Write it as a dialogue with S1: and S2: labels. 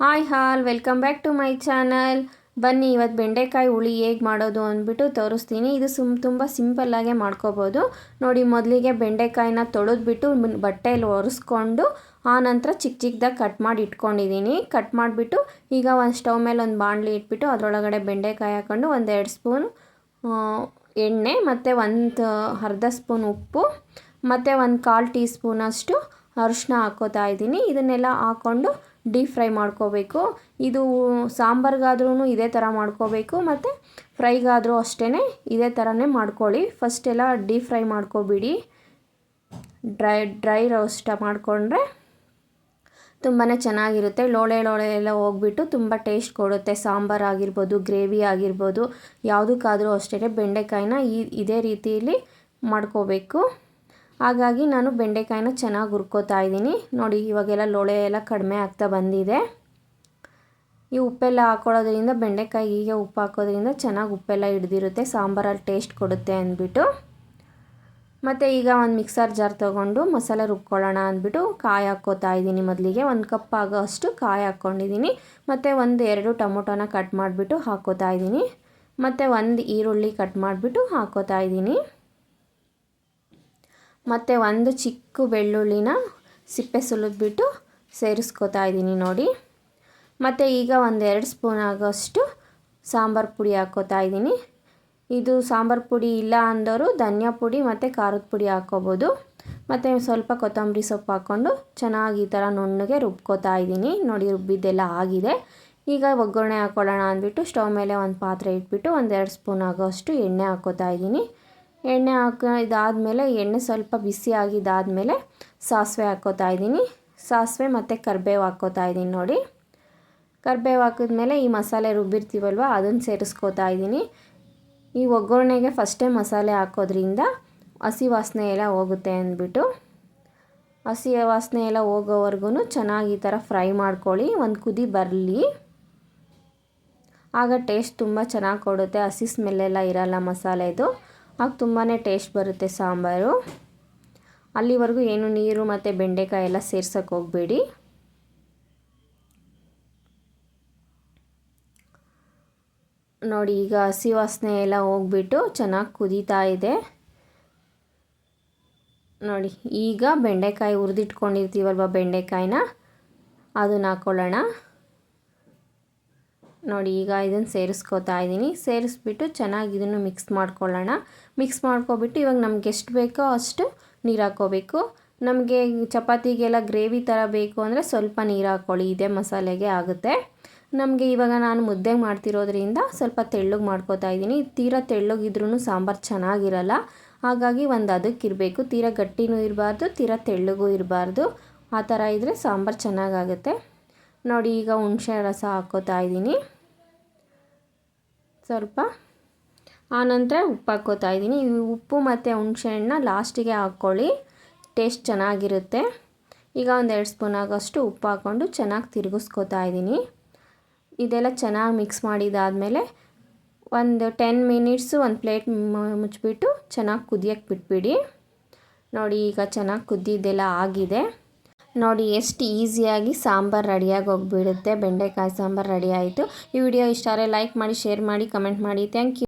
S1: Hi all, welcome back to my channel. ಬನ್ನಿ ಇವತ್ತು ಬೆಂಡೆಕಾಯಿ ಹುಳಿ ಹೇಗೆ ಮಾಡೋದು ಅಂದ್ಬಿಟ್ಟು ತೋರಿಸ್ತೀನಿ. ಇದು ಸುಮ್ ತುಂಬ ಸಿಂಪಲ್ಲಾಗೆ ಮಾಡ್ಕೋಬೋದು. ನೋಡಿ, ಮೊದಲಿಗೆ ಬೆಂಡೆಕಾಯಿನ ತೊಳೆದ್ಬಿಟ್ಟು ಬಟ್ಟೆಯಲ್ಲಿ ಒರೆಸ್ಕೊಂಡು ಆನಂತರ ಚಿಕ್ಕ ಚಿಕ್ಕದಾಗಿ ಕಟ್ ಮಾಡಿ ಇಟ್ಕೊಂಡಿದ್ದೀನಿ ಕಟ್ ಮಾಡಿಬಿಟ್ಟು ಈಗ ಒಂದು ಸ್ಟವ್ ಮೇಲೆ ಒಂದು ಬಾಣಲಿ ಇಟ್ಬಿಟ್ಟು ಅದರೊಳಗಡೆ ಬೆಂಡೆಕಾಯಿ ಹಾಕ್ಕೊಂಡು ಒಂದೆರಡು ಸ್ಪೂನ್ ಎಣ್ಣೆ ಮತ್ತು ಒಂದು ಅರ್ಧ ಸ್ಪೂನ್ ಉಪ್ಪು, ಮತ್ತು ಒಂದು ಕಾಲು ಟೀ ಸ್ಪೂನಷ್ಟು ಅರಿಶಿನ ಹಾಕೋತಾ ಇದ್ದೀನಿ. ಇದನ್ನೆಲ್ಲ ಹಾಕ್ಕೊಂಡು ಡೀಪ್ ಫ್ರೈ ಮಾಡ್ಕೋಬೇಕು. ಇದು ಸಾಂಬಾರ್ಗಾದ್ರೂ ಇದೇ ಥರ ಮಾಡ್ಕೋಬೇಕು. ಮತ್ತು ಫ್ರೈಗಾದರೂ ಅಷ್ಟೇ ಇದೇ ಥರನೇ ಮಾಡ್ಕೊಳ್ಳಿ. ಫಸ್ಟೆಲ್ಲ ಡೀಪ್ ಫ್ರೈ ಮಾಡ್ಕೋಬಿಡಿ. ಡ್ರೈ ಡ್ರೈ ರೋಸ್ಟ್ ಮಾಡಿಕೊಂಡ್ರೆ ತುಂಬಾ ಚೆನ್ನಾಗಿರುತ್ತೆ. ಲೋಳೆ ಲೋಳೆ ಎಲ್ಲ ಹೋಗ್ಬಿಟ್ಟು ತುಂಬ ಟೇಸ್ಟ್ ಕೊಡುತ್ತೆ. ಸಾಂಬಾರು ಆಗಿರ್ಬೋದು, ಗ್ರೇವಿ ಆಗಿರ್ಬೋದು, ಯಾವುದಕ್ಕಾದರೂ ಅಷ್ಟೇ ಬೆಂಡೆಕಾಯಿನ ಈ, ಇದೇ ರೀತಿಯಲ್ಲಿ ಮಾಡ್ಕೋಬೇಕು. ಹಾಗಾಗಿ ನಾನು ಬೆಂಡೆಕಾಯಿನ ಚೆನ್ನಾಗಿ ಹುರ್ಕೋತಾ ಇದ್ದೀನಿ. ನೋಡಿ, ಇವಾಗೆಲ್ಲ ಲೋಳೆ ಎಲ್ಲ ಕಡಿಮೆ ಆಗ್ತಾ ಬಂದಿದೆ. ಈ ಉಪ್ಪೆಲ್ಲ ಹಾಕೊಳ್ಳೋದ್ರಿಂದ, ಬೆಂಡೆಕಾಯಿ ಹೀಗೆ ಉಪ್ಪು ಹಾಕೋದ್ರಿಂದ ಚೆನ್ನಾಗಿ ಉಪ್ಪೆಲ್ಲ ಹಿಡ್ದಿರುತ್ತೆ, ಸಾಂಬಾರಲ್ಲಿ ಟೇಸ್ಟ್ ಕೊಡುತ್ತೆ ಅಂದ್ಬಿಟ್ಟು. ಮತ್ತು ಈಗ ಒಂದು ಮಿಕ್ಸರ್ ಜಾರ್ ತೊಗೊಂಡು ಮಸಾಲೆ ರುಬ್ಕೊಳ್ಳೋಣ ಅಂದ್ಬಿಟ್ಟು ಕಾಯಿ ಹಾಕ್ಕೋತಾ ಇದ್ದೀನಿ ಮೊದಲಿಗೆ. ಒಂದು ಕಪ್ ಆಗೋ ಅಷ್ಟು ಕಾಯಿ ಹಾಕ್ಕೊಂಡಿದ್ದೀನಿ. ಮತ್ತು ಒಂದು ಎರಡು ಟೊಮೊಟೊನ ಕಟ್ ಮಾಡಿಬಿಟ್ಟು ಹಾಕ್ಕೋತಾ ಇದ್ದೀನಿ. ಮತ್ತು ಒಂದು ಈರುಳ್ಳಿ ಕಟ್ ಮಾಡಿಬಿಟ್ಟು ಹಾಕ್ಕೋತಾ ಇದ್ದೀನಿ. ಮತ್ತು ಒಂದು ಚಿಕ್ಕ ಬೆಳ್ಳುಳ್ಳಿನ ಸಿಪ್ಪೆ ಸುಲಿದ್ಬಿಟ್ಟು ಸೇರಿಸ್ಕೋತಾ ಇದ್ದೀನಿ ನೋಡಿ. ಮತ್ತು ಈಗ ಒಂದು ಎರಡು ಸ್ಪೂನ್ ಆಗೋಷ್ಟು ಸಾಂಬಾರು ಪುಡಿ ಹಾಕೋತಾ ಇದ್ದೀನಿ. ಇದು ಸಾಂಬಾರು ಪುಡಿ ಇಲ್ಲ ಅಂದರೂ ಧನಿಯಾ ಪುಡಿ ಮತ್ತು ಖಾರದ ಪುಡಿ ಹಾಕ್ಕೋಬೋದು. ಮತ್ತು ಸ್ವಲ್ಪ ಕೊತ್ತಂಬರಿ ಸೊಪ್ಪು ಹಾಕ್ಕೊಂಡು ಚೆನ್ನಾಗಿ ಈ ಥರ ನುಣ್ಣಗೆ ರುಬ್ಕೋತಾ ಇದ್ದೀನಿ. ನೋಡಿ ರುಬ್ಬಿದ್ದೆಲ್ಲ ಆಗಿದೆ. ಈಗ ಒಗ್ಗರಣೆ ಹಾಕ್ಕೊಳ್ಳೋಣ ಅಂದ್ಬಿಟ್ಟು ಸ್ಟವ್ ಮೇಲೆ ಒಂದು ಪಾತ್ರೆ ಇಟ್ಬಿಟ್ಟು ಒಂದೆರಡು ಸ್ಪೂನ್ ಆಗೋಷ್ಟು ಎಣ್ಣೆ ಹಾಕ್ಕೋತಾ ಇದ್ದೀನಿ. ಎಣ್ಣೆ ಹಾಕಿ ಇದಾದಮೇಲೆ ಎಣ್ಣೆ ಸ್ವಲ್ಪ ಬಿಸಿ ಆಗಿದ್ದಾದಮೇಲೆ ಸಾಸಿವೆ ಹಾಕೋತಾ ಇದ್ದೀನಿ. ಸಾಸಿವೆ ಮತ್ತು ಕರ್ಬೇವು ಹಾಕೋತಾ ಇದ್ದೀನಿ ನೋಡಿ. ಕರಿಬೇವು ಹಾಕಿದ್ಮೇಲೆ ಈ ಮಸಾಲೆ ರುಬ್ಬಿರ್ತೀವಲ್ವ, ಅದನ್ನು ಸೇರಿಸ್ಕೋತಾ ಇದ್ದೀನಿ. ಈ ಒಗ್ಗರಣೆಗೆ ಫಸ್ಟೇ ಮಸಾಲೆ ಹಾಕೋದ್ರಿಂದ ಹಸಿ ವಾಸನೆ ಎಲ್ಲ ಹೋಗುತ್ತೆ ಅಂದ್ಬಿಟ್ಟು. ಹಸಿ ವಾಸನೆ ಎಲ್ಲ ಹೋಗೋವರೆಗೂ ಚೆನ್ನಾಗಿ ಈ ಥರ ಫ್ರೈ ಮಾಡ್ಕೊಳ್ಳಿ, ಒಂದು ಕುದಿ ಬರಲಿ. ಆಗ ಟೇಸ್ಟ್ ತುಂಬ ಚೆನ್ನಾಗಿ ಕೊಡುತ್ತೆ, ಹಸಿ ಸ್ಮೆಲ್ಲೆಲ್ಲ ಇರಲ್ಲ ಮಸಾಲೆದು ಆಗ ತುಂಬಾ ಟೇಸ್ಟ್ ಬರುತ್ತೆ ಸಾಂಬಾರು. ಅಲ್ಲಿವರೆಗೂ ಏನು ನೀರು ಮತ್ತು ಬೆಂಡೆಕಾಯಿ ಎಲ್ಲ ಸೇರ್ಸೋಕ್ಕೆ ಹೋಗಬೇಡಿ. ನೋಡಿ, ಈಗ ಹಸಿ ವಾಸನೆ ಎಲ್ಲ ಹೋಗ್ಬಿಟ್ಟು ಚೆನ್ನಾಗಿ ಕುದೀತಾ ಇದೆ. ನೋಡಿ, ಈಗ ಬೆಂಡೆಕಾಯಿ ಹುರಿದಿಟ್ಕೊಂಡಿರ್ತೀವಲ್ವ ಬೆಂಡೆಕಾಯಿನ? ಅದನ್ನ ಹಾಕ್ಕೊಳ್ಳೋಣ ನೋಡಿ, ಈಗ ಇದನ್ನು ಸೇರಿಸ್ಕೋತಾ ಇದ್ದೀನಿ. ಸೇರಿಸ್ಬಿಟ್ಟು ಚೆನ್ನಾಗಿ ಇದನ್ನು ಮಿಕ್ಸ್ ಮಾಡ್ಕೊಳ್ಳೋಣ. ಮಿಕ್ಸ್ ಮಾಡ್ಕೊಬಿಟ್ಟು ಇವಾಗ ನಮ್ಗೆ ಎಷ್ಟು ಬೇಕೋ ಅಷ್ಟು ನೀರು ಹಾಕ್ಕೋಬೇಕು. ನಮಗೆ ಚಪಾತಿಗೆಲ್ಲ ಗ್ರೇವಿ ಥರ ಬೇಕು ಅಂದರೆ ಸ್ವಲ್ಪ ನೀರು ಹಾಕ್ಕೊಳ್ಳಿ, ಇದೇ ಮಸಾಲೆಗೆ ಆಗುತ್ತೆ. ನಮಗೆ ಇವಾಗ ನಾನು ಮುದ್ದೆ ಮಾಡ್ತಿರೋದ್ರಿಂದ ಸ್ವಲ್ಪ ತೆಳ್ಳಗೆ ಮಾಡ್ಕೋತಾ ಇದ್ದೀನಿ. ತೀರಾ ತೆಳ್ಳಗಿದ್ರೂ ಸಾಂಬಾರು ಚೆನ್ನಾಗಿರಲ್ಲ. ಹಾಗಾಗಿ ಒಂದು ಅದಕ್ಕಿರಬೇಕು ತೀರಾ ಗಟ್ಟಿನೂ ಇರಬಾರ್ದು, ತೀರಾ ತೆಳ್ಳಗೂ ಇರಬಾರ್ದು. ಆ ಥರ ಇದ್ದರೆ ಸಾಂಬಾರು ಚೆನ್ನಾಗಾಗುತ್ತೆ. ನೋಡಿ, ಈಗ ಹುಣಸೆ ರಸ ಹಾಕ್ಕೋತಾ ಇದ್ದೀನಿ. ಸ್ವಲ್ಪ. ಆನಂತರ ಉಪ್ಪು ಹಾಕ್ಕೋತಾ ಇದ್ದೀನಿ. ಉಪ್ಪು ಮತ್ತು ಹುಣಸೆಹಣ್ಣ ಲಾಸ್ಟಿಗೆ ಹಾಕ್ಕೊಳ್ಳಿ ಟೇಸ್ಟ್ ಚೆನ್ನಾಗಿರುತ್ತೆ. ಈಗ ಒಂದು ಎರಡು ಸ್ಪೂನ್ ಆಗೋಷ್ಟು ಉಪ್ಪು ಹಾಕ್ಕೊಂಡು ಚೆನ್ನಾಗಿ ತಿರುಗಿಸ್ಕೋತಾ ಇದ್ದೀನಿ. ಇದೆಲ್ಲ ಚೆನ್ನಾಗಿ ಮಿಕ್ಸ್ ಮಾಡಿದಾದಮೇಲೆ ಒಂದು ಟೆನ್ ಮಿನಿಟ್ಸು ಒಂದು ಪ್ಲೇಟ್ ಮುಚ್ಚಿಬಿಟ್ಟು ಚೆನ್ನಾಗಿ ಕುದಿಯೋಕ್ಕೆ ಬಿಟ್ಬಿಡಿ. ನೋಡಿ ಈಗ ಚೆನ್ನಾಗಿ ಕುದ್ದಿದ್ದೆಲ್ಲ ಆಗಿದೆ. ನೋಡಿ ಎಷ್ಟು ಈಸಿಯಾಗಿ ಸಾಂಬಾರು ರೆಡಿಯಾಗಿ ಹೋಗಿಬಿಡುತ್ತೆ. ಬೆಂಡೆಕಾಯಿ ಸಾಂಬಾರು ರೆಡಿ ಆಯಿತು. ಈ ವಿಡಿಯೋ ಇಷ್ಟ ಆದರೆ ಲೈಕ್ ಮಾಡಿ, ಶೇರ್ ಮಾಡಿ, ಕಮೆಂಟ್ ಮಾಡಿ. Thank you